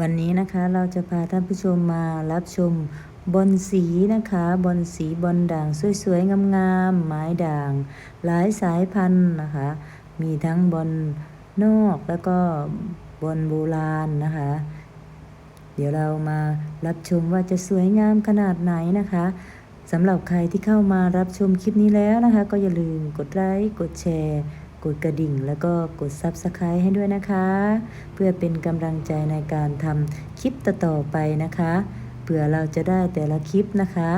วันนี้นะคะเราจะพาท่านผู้ชมมารับชมบอนสีนะคะบอนสีบอนด่างสวยๆงามๆไม้ด่าง หลายสายพันธุ์นะคะ มีทั้งบอนนอกแล้วก็บอนโบราณนะคะ เดี๋ยวเรามารับชมว่าจะสวยงามขนาดไหนนะคะสำหรับใครที่เข้ามารับชมคลิปนี้แล้วนะคะ ก็อย่าลืมกดไลค์กดแชร์ กดกระดิ่ง แล้วก็กด Subscribe ให้ด้วยนะคะ เพื่อเป็นกำลังใจในการทำคลิปต่อๆไปนะคะ เผื่อเราจะได้แต่ละคลิปนะคะ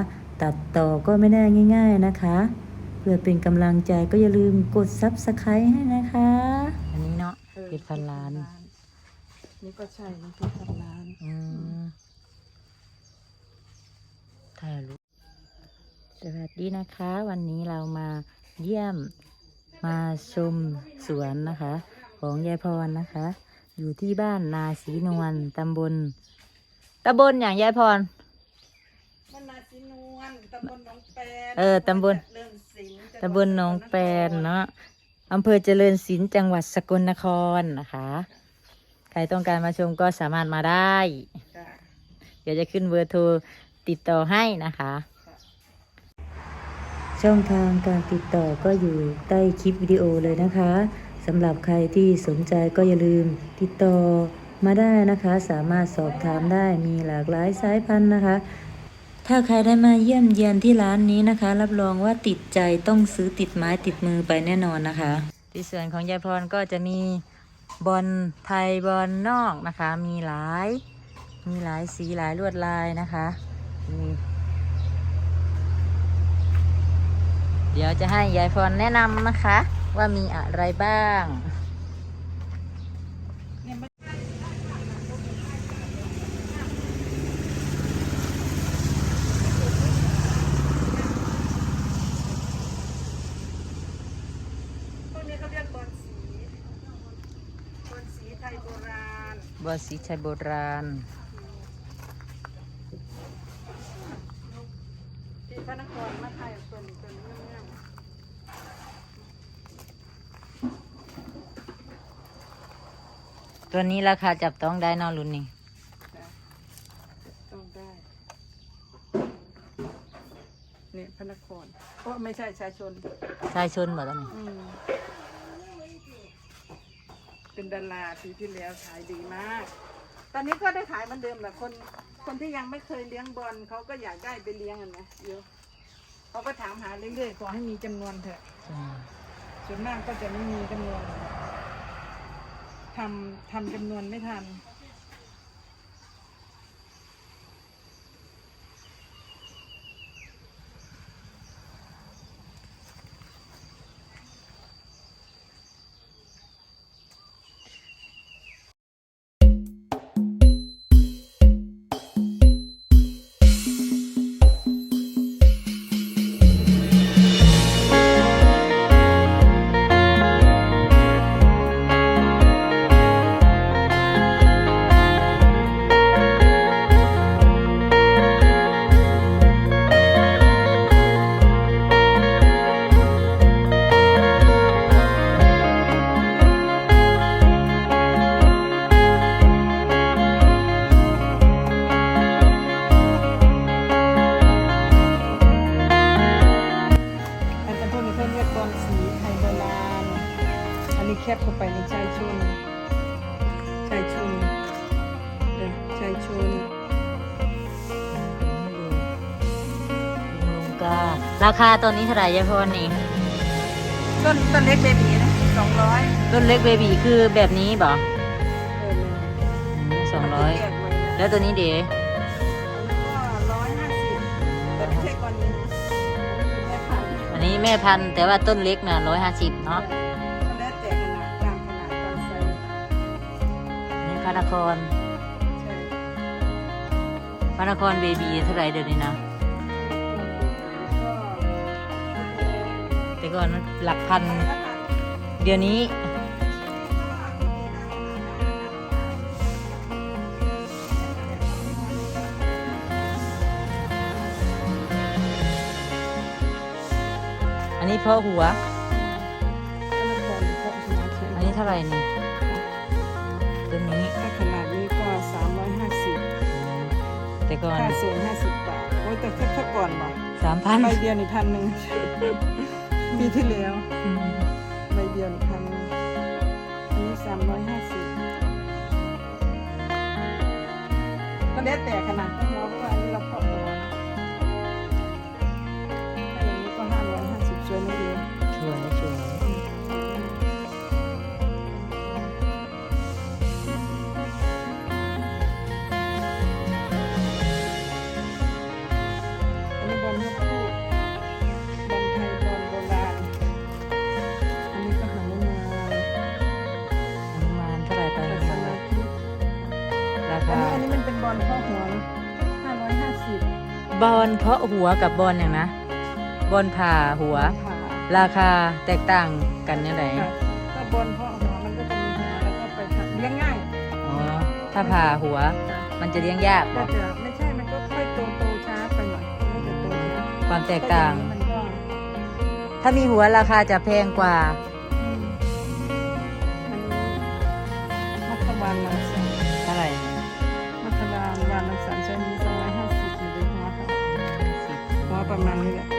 ตัดต่อก็ไม่ได้ง่าย ๆนะคะ เพื่อเป็นกำลังใจก็อย่าลืมกด Subscribe ให้นะคะ อันนี้เนาะออเพชรพันล้าน นี่ก็ใช่นี่เพชรพันล้านอืมถ่ายรูปสวัสดีนะคะ วันนี้เรามาเยี่ยม มาชมสวนนะคะ ของยายพรนะคะ อยู่ที่บ้านนาศรีนวลตำบลตำบลอย่างยายพรมันนาจินวลตำบลหนองแปนเออตำบลเริ่มสิงห์ตำบลหนองแปนเนาะอำเภอเจริญศิลป์จังหวัดสกลนครนะคะ ใครต้องการมาชมก็สามารถมาได้ จ้ะเดี๋ยวจะขึ้นเบอร์โทรติดต่อให้นะคะ ช่องทางการติดต่อก็อยู่ใต้คลิปวิดีโอเลยนะคะสำหรับใครที่สนใจก็อย่าลืมติดต่อมาได้นะคะ สามารถสอบถามได้มีหลากหลายสายพันธุ์นะคะ ถ้าใครได้มาเยี่ยมเยียนที่ร้านนี้นะคะ รับรองว่าติดใจต้องซื้อติดไม้ติดมือไปแน่นอนนะคะที่ส่วนของยายพรก็จะมีบอลไทยบอลนอกนะคะ มีหลาย มีหลายสีหลายลวดลายนะคะมี เดี๋ยวจะให้ยายพรแนะนำนะคะ ว่ามีอะไรบ้างเนี่ยมันพวกนี้เขาเรียกบอลสีบอลสีไทยโบราณ บอลสีชัยโบราณ ที่พระนครมาไทยตัวนี้ตัวนี้งาม ตัวนี้ราคาจับต้องได้เนอรุ่นนี้ๆจ้ะต้องได้เนี่ยพระนครโอ้ไม่ใช่ชายชนชายชนหมดแล้วนี่อืมเป็นดาราปีที่แล้วขายดีมาก ตอนนี้ก็ได้ขายเหมือนเดิมแหละคน คนที่ยังไม่เคยเลี้ยงบอลเขาก็อยากได้ไปเลี้ยงอะนะเยอะเขาก็ถามหาเรื่อยๆขอให้มีจำนวนเถอะอืมส่วนมากก็จะไม่มีจำนวน ทำทำจำนวนไม่ทัน ราคาตัวนี้เท่าไหร่ยายพรนี่ต้นต้นเล็กเบบีนะสองร้อยต้นเล็กเบบีคือแบบนี้บ่เออสองร้อยแยกไว้นะแล้วตัวนี้เดี๋ยวอันนี้ก็ร้อยห้าสิบแต่ไม่ใช่ก้อนนี้นะอันนี้แม่พันธุ์อันนี้แม่พันธุ์แต่ว่าต้นเล็กน่ะร้อยห้าสิบเนาะก็แล้วแต่ขนาดตามขนาดตามไซส์อันนี่พระนครใช่พระนครเบบีเท่าไหร่เดี๋ยวนี้นะ แต่ก่อนมันหลักพัน เดี๋ยวนี้ อันนี้เพราะหัว อันนี้เท่าไหร่นี่ตัวนี้ถ้าขนาดนี้ก็สามร้อยแต่ก่อนค่าส่งห้าสิบบาท โอ้ยแต่ถ้าก่อนบอกสามพันใบเดียวนี่พันหนึ่ง ปีที่แล้วใบเดียวนี่พันหนึ่งอันนี้สามร้อยห้าสิบก็แล้วแต่ขนาด นคานี้อันนี้มันเป็นบอลข้อหัวห้าร้อยห้าสิบบอลเพาะหัวกับบอลอย่างนะบอลผ่าหัวผ่าราคาแตกต่างกันยังไงค่ะถ้าบอลข้อหัวมันก็จะมีหัวแล้วก็ไปทำเลี้ยงง่ายอ๋อถ้าผ่าหัวค่ะมันจะเลี้ยงยากก็จะไม่ใช่ มันก็ค่อยโตโตช้าไปหน่อยมันจะโตช้าความแตกต่าง มันก็ถ้ามีหัวราคาจะแพงกว่า อืมมันมัทวานลังสัน ประมาณนี้แหละ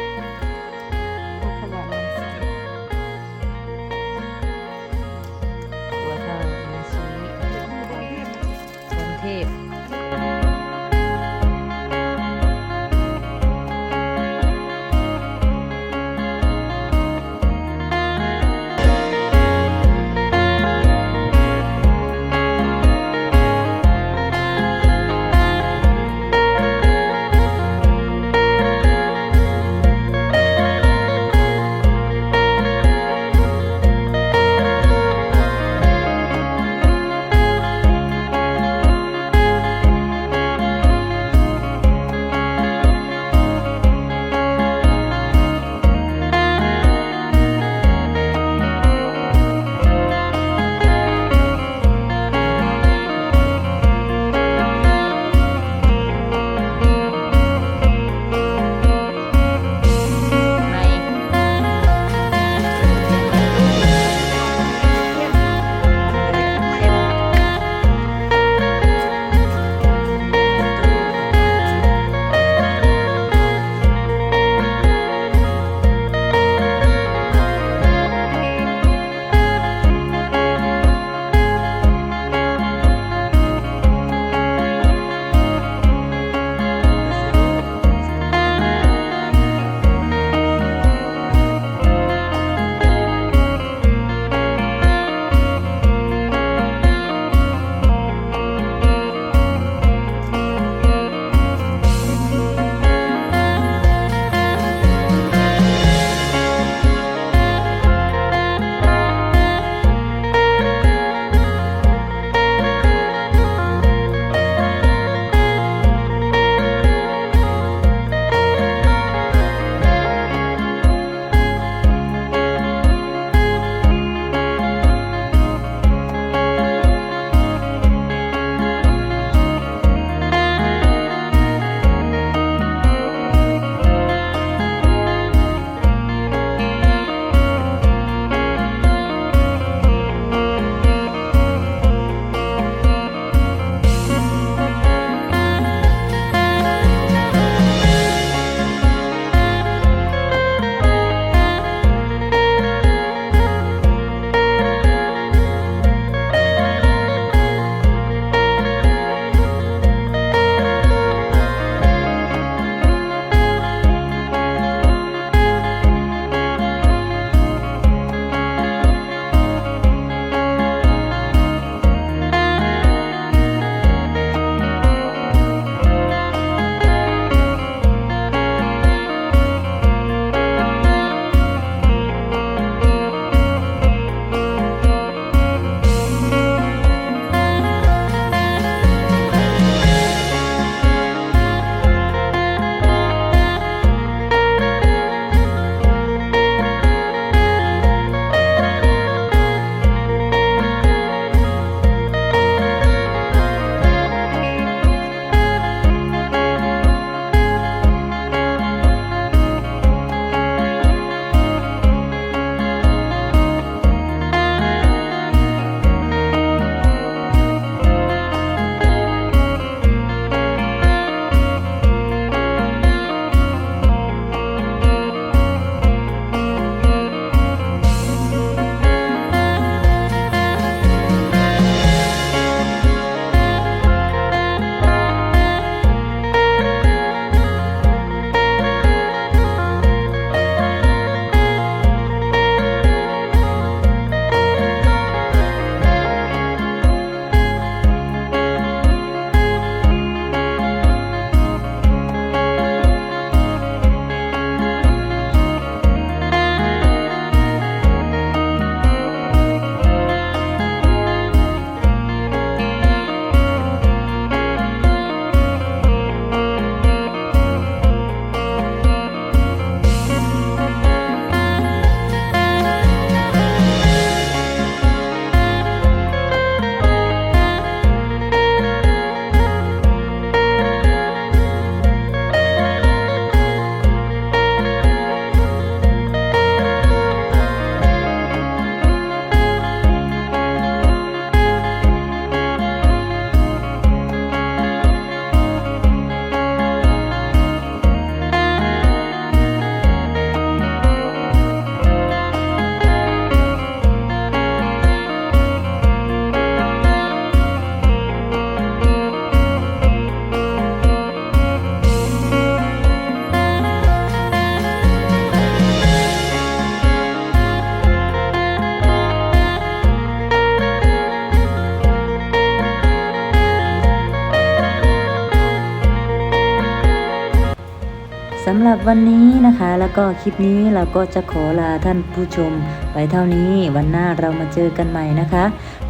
วันนี้นะคะ แล้วก็คลิปนี้เราก็จะขอลาท่านผู้ชมไปเท่านี้วันหน้าเรามาเจอกันใหม่นะคะ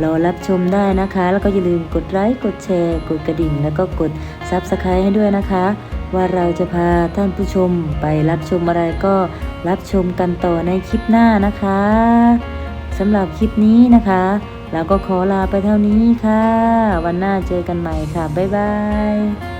รอรับชมได้นะคะ แล้วก็อย่าลืมกดไลค์กดแชร์ กดกระดิ่ง แล้วก็กด Subscribe ให้ด้วยนะคะ ว่าเราจะพาท่านผู้ชมไปรับชมอะไรก็รับชมกันต่อในคลิปหน้านะคะสำหรับคลิปนี้นะคะเราก็ขอลาไปเท่านี้ค่ะ วันหน้าเจอกันใหม่ค่ะ บ๊ายบาย